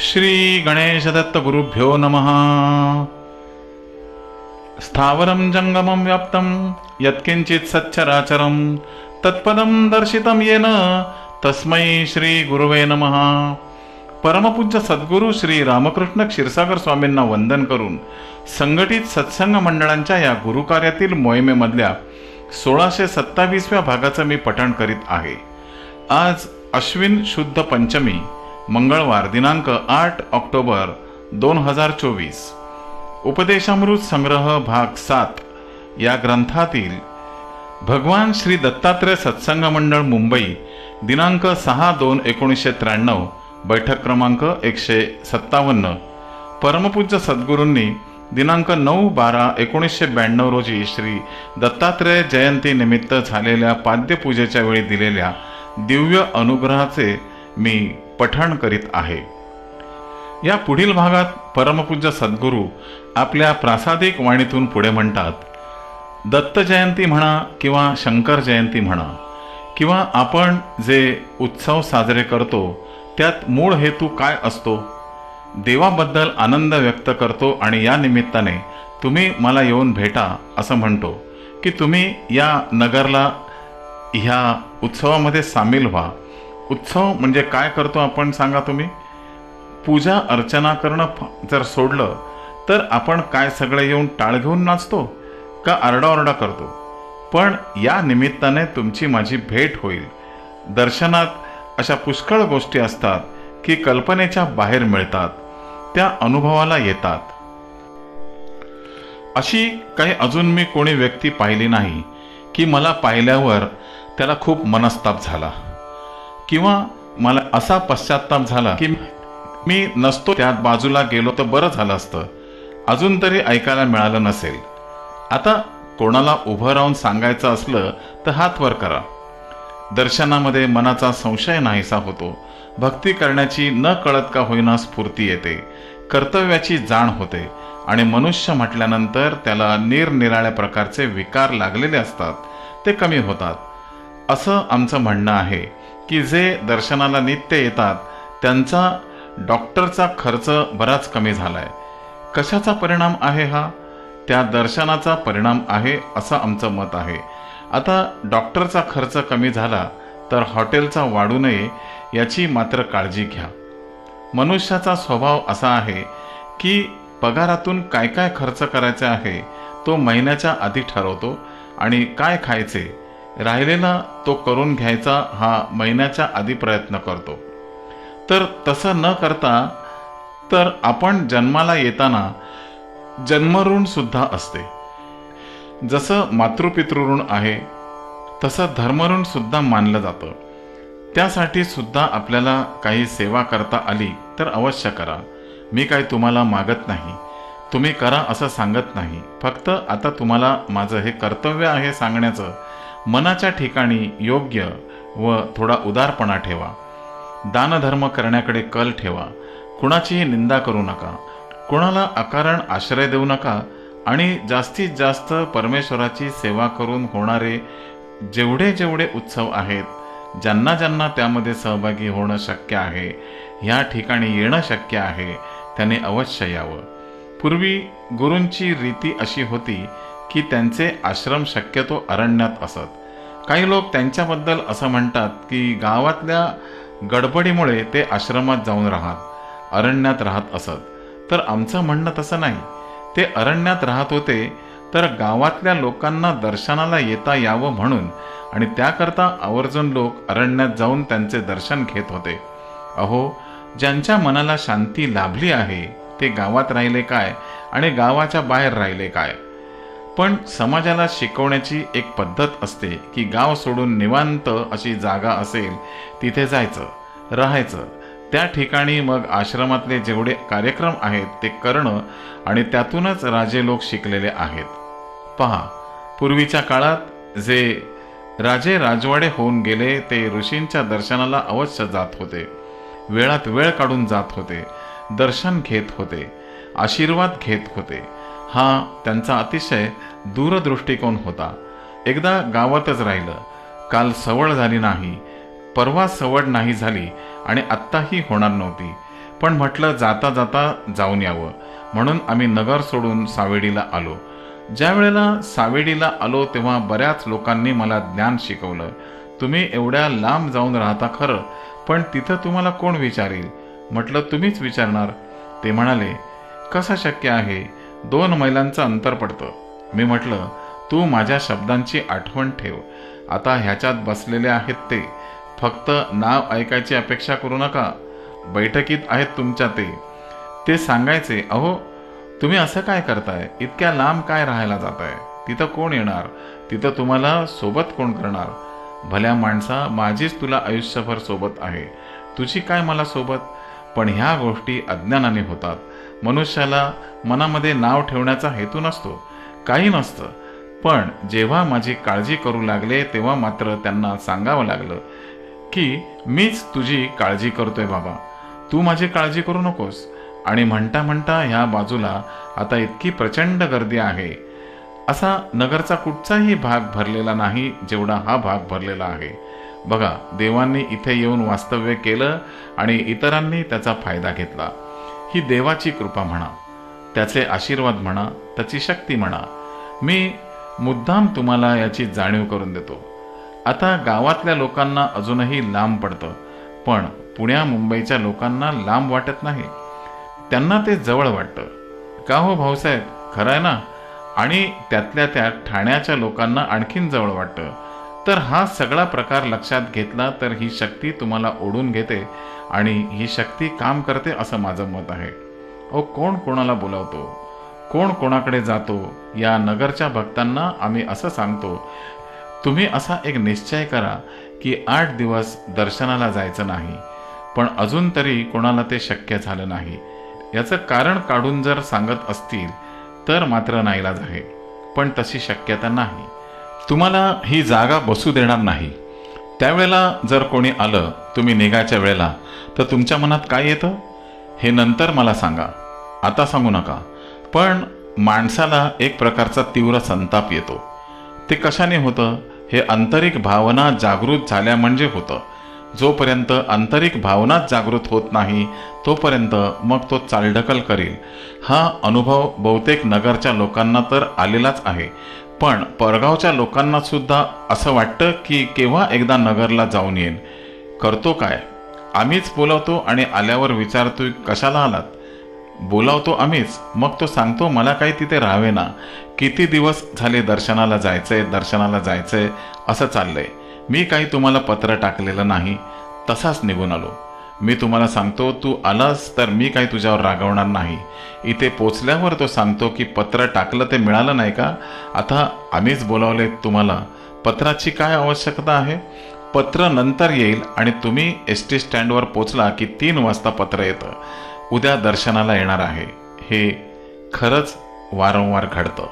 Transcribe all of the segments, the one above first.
श्री गणेशदत्त गुरुभ्यो नमः. स्थावरं जङ्गमं व्याप्तं यत्किञ्चित् सच्चराचरं तत्पदं दर्शितं येन तस्मै श्री गुरुवे नमः. परमपूज्य सद्गुरू श्री रामकृष्ण क्षीरसागर स्वामींना वंदन करून संघटित सत्संग मंडळांच्या या गुरुकार्यातील मोहिमेमधल्या सोळाशे सत्तावीसव्या भागाचं मी पठण करीत आहे. आज अश्विन शुद्ध पंचमी मंगळवार दिनांक आठ ऑक्टोबर दोन हजार चोवीस. उपदेशामृत संग्रह भाग सात. या ग्रंथातील भगवान श्री दत्तात्रय सत्संग मंडळ मुंबई दिनांक सहा दोन एकोणीसशे त्र्याण्णव बैठक क्रमांक एकशे सत्तावन्न. परमपूज्य सद्गुरूंनी दिनांक नऊ बारा एकोणीसशे ब्याण्णव रोजी श्री दत्तात्रय जयंतीनिमित्त झालेल्या पाद्यपूजेच्या वेळी दिलेल्या दिव्य अनुग्रहाचे मी पठण करीत आहे. या पुढील भागात परमपूज्य सद्गुरू आपल्या प्रासादिक वाणीतून पुढे म्हणतात दत्त जयंती म्हणा किंवा शंकर जयंती म्हणा किंवा आपण जे उत्सव साजरे करतो त्यात मूळ हेतू काय असतो? देवाबद्दल आनंद व्यक्त करतो आणि या निमित्ताने तुम्ही मला येऊन भेटा असं म्हणतो. की तुम्ही या नगरला ह्या उत्सवामध्ये सामील व्हा. उत्सव म्हणजे काय करतो आपण सांगा तुम्ही? पूजा अर्चना करणं जर सोडलं तर आपण काय सगळे येऊन टाळ घेऊन नाचतो का आरडाओरडा करतो? पण या निमित्ताने तुमची माझी भेट होईल. दर्शनात अशा पुष्कळ गोष्टी असतात की कल्पनेच्या बाहेर मिळतात. त्या अनुभवाला येतात. अशी काही अजून मी कोणी व्यक्ती पाहिली नाही की मला पाहिल्यावर त्याला खूप मनस्ताप झाला. किंवा मला असा पश्चाताप झाला की मी नसतो त्यात बाजूला गेलो तर बरं झालं असतं. अजून तरी ऐकायला मिळालं नसेल. आता कोणाला उभं राहून सांगायचं असलं तर हात वर करा. दर्शनामध्ये मनाचा संशय नाहीसा होतो. भक्ती करण्याची न कळत का होईना स्फूर्ती येते. कर्तव्याची जाण होते आणि मनुष्य म्हटल्यानंतर त्याला निरनिराळ्या प्रकारचे विकार लागलेले असतात. ते कमी होतात. असं आमचं म्हणणं आहे की जे दर्शनाला नित्य येतात त्यांचा डॉक्टरचा खर्च बराच कमी झाला आहे कशाचा परिणाम आहे हा? त्या दर्शनाचा परिणाम आहे असं आमचं मत आहे. आता डॉक्टरचा खर्च कमी झाला तर हॉटेलचा वाढू नये याची मात्र काळजी घ्या. मनुष्याचा स्वभाव असा आहे की पगारातून काय काय खर्च करायचे आहे तो महिन्याच्या आधी ठरवतो आणि काय खायचे राहिलेला तो करून घ्यायचा हा महिन्याच्या आधी प्रयत्न करतो. तर तसं न करता तर आपण जन्माला येताना जन्मऋण सुद्धा असते. जसं मातृपितृऋण आहे तसं धर्मऋण सुद्धा मानलं जातं. त्यासाठी सुद्धा आपल्याला काही सेवा करता आली तर अवश्य करा. मी काही तुम्हाला मागत नाही. तुम्ही करा असं सांगत नाही. फक्त आता तुम्हाला माझं हे कर्तव्य आहे सांगण्याचं. मनाच्या ठिकाणी योग्य व थोडा उदारपणा ठेवा. दानधर्म करण्याकडे कल ठेवा. कुणाचीही निंदा करू नका. कुणाला अकारण आश्रय देऊ नका आणि जास्तीत जास्त परमेश्वराची सेवा करून होणारे जेवढे जेवढे उत्सव आहेत ज्यांना ज्यांना त्यामध्ये सहभागी होणं शक्य आहे ह्या ठिकाणी येणं शक्य आहे त्याने अवश्य यावं. पूर्वी गुरूंची रीती अशी होती की त्यांचे आश्रम शक्यतो अरण्यात असत. काही लोक त्यांच्याबद्दल असं म्हणतात की गावातल्या गडबडीमुळे ते आश्रमात जाऊन राहत अरण्यात राहत असत. तर आमचं म्हणणं तसं नाही. ते अरण्यात राहत होते तर गावातल्या लोकांना दर्शनाला येता यावं म्हणून आणि त्याकरता आवर्जून लोक अरण्यात जाऊन त्यांचे दर्शन घेत होते. अहो ज्यांच्या मनाला शांती लाभली आहे ते गावात राहिले काय आणि गावाच्या बाहेर राहिले काय? पण समाजाला शिकवण्याची एक पद्धत असते की गाव सोडून निवांत अशी जागा असेल तिथे जायचं राहायचं. त्या ठिकाणी मग आश्रमातले जेवढे कार्यक्रम आहेत ते करणं आणि त्यातूनच राजे लोक शिकलेले आहेत. पहा पूर्वीच्या काळात जे राजे राजवाडे होऊन गेले ते ऋषींच्या दर्शनाला अवश्य जात होते. वेळात वेळ काढून जात होते दर्शन घेत होते आशीर्वाद घेत होते. हा त्यांचा अतिशय दूरदृष्टिकोन होता. एकदा गावातच राहिलं. काल सवड झाली नाही. परवा सवड नाही झाली आणि आत्ताही होणार नव्हती. पण म्हटलं जाता जाता जाऊन यावं. म्हणून आम्ही नगर सोडून सावेडीला आलो. ज्या वेळेला सावेडीला आलो तेव्हा बऱ्याच लोकांनी मला ज्ञान शिकवलं. तुम्ही एवढ्या लांब जाऊन राहता खरं पण तिथं तुम्हाला कोण विचारेल? म्हटलं तुम्हीच विचारणार. ते म्हणाले कसं शक्य आहे? दोन मैलांचं अंतर पडतं. मी म्हटलं तू माझ्या शब्दांची आठवण ठेव. आता ह्याच्यात बसलेले आहेत ते. फक्त नाव ऐकायची अपेक्षा करू नका. बैठकीत आहेत तुमच्या ते. ते सांगायचे अहो तुम्ही असं काय करताय? इतक्या लांब काय राहायला जाताय? तिथं कोण येणार? तिथं तुम्हाला सोबत कोण करणार? भल्या माणसा माझीच तुला आयुष्यभर सोबत आहे. तुझी काय मला सोबत? पण ह्या गोष्टी अज्ञानाने होतात. मनुष्याला मनामध्ये नाव ठेवण्याचा हेतू नसतो काही नसतं. पण जेव्हा माझी काळजी करू लागले तेव्हा मात्र त्यांना सांगावं लागलं की मीच तुझी काळजी करतोय बाबा. तू माझी काळजी करू नकोस. आणि म्हणता म्हणता ह्या बाजूला आता इतकी प्रचंड गर्दी आहे. असा नगरचा कुठचाही भाग भरलेला नाही जेवढा हा भाग भरलेला आहे. बघा देवांनी इथे येऊन वास्तव्य केलं आणि इतरांनी त्याचा फायदा घेतला. ही देवाची कृपा म्हणा त्याचे आशीर्वाद म्हणा त्याची शक्ती म्हणा मी मुद्दाम तुम्हाला याची जाणीव करून देतो. आता गावातल्या लोकांना अजूनही लांब पडतं पण पुण्या मुंबईच्या लोकांना लांब वाटत नाही. त्यांना ते जवळ वाटतं. का हो भाऊसाहेब? खरं आहे ना? आणि त्यातल्या त्यात ठाण्याच्या लोकांना आणखीन जवळ वाटतं. तर हा सगळा प्रकार लक्षात घेतला तर ही शक्ती तुम्हाला ओढून घेते आणि ही शक्ती काम करते असं माझं मत आहे. ओ कोण कोणाला बोलावतो? कोण कोणाकडे जातो? या नगरच्या भक्तांना आम्ही असं सांगतो तुम्ही असा एक निश्चय करा की आठ दिवस दर्शनाला जायचं नाही पण अजून तरी कोणाला ते शक्य झालं नाही. याचं कारण काढून जर सांगत असतील तर मात्र नाईलाज आहे पण तशी शक्यता नाही. तुम्हाला ही जागा बसू देणार नाही. त्यावेळेला जर कोणी आलं तुम्ही निघायच्या वेळेला तर तुमच्या मनात काय येतं? हे नंतर मला सांगा. आता सांगू नका. पण माणसाला एक प्रकारचा तीव्र संताप येतो. ते कशाने होतं? हे आंतरिक भावना जागृत झाल्या म्हणजे होतं. जोपर्यंत आंतरिक भावनाच जागृत होत नाही तोपर्यंत मग तो चालढकल करेल. हा अनुभव बहुतेक नगरच्या लोकांना तर आलेलाच आहे. पण परगावच्या लोकांना सुद्धा असं वाटतं की केव्हा एकदा नगरला जाऊन येईन. करतो काय? आम्हीच बोलावतो आणि आल्यावर विचारतोय कशाला आलात? बोलावतो आम्हीच. मग तो सांगतो मला काही तिथे राहावे ना किती दिवस झाले दर्शनाला जायचंय दर्शनाला जायचंय असं चाललंय. मी काही तुम्हाला पत्र टाकलेलं नाही. तसाच निघून आलो. मी तुम्हाला सांगतो तू आलास तर मी काही तुझ्यावर रागवणार नाही. इथे पोचल्यावर तो सांगतो की पत्र टाकलं ते मिळालं नाही का? आता आम्हीच बोलावले तुम्हाला. पत्राची काय आवश्यकता आहे? पत्र नंतर येईल आणि तुम्ही एस टी स्टँडवर पोचला की तीन वाजता पत्र येतं. उद्या दर्शनाला येणार आहे. हे खरंच वारंवार घडतं.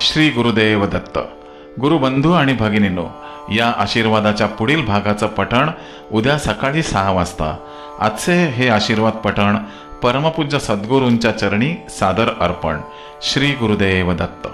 श्री गुरुदेव दत्त. गुरुबंधू आणि भगिनीनो या आशीर्वादाच्या पुढील भागाचं पठण उद्या सकाळी सहा वाजता. आजचे हे आशीर्वाद पठण परमपूज्य सद्गुरूंच्या चरणी सादर अर्पण. श्री गुरुदेव दत्त.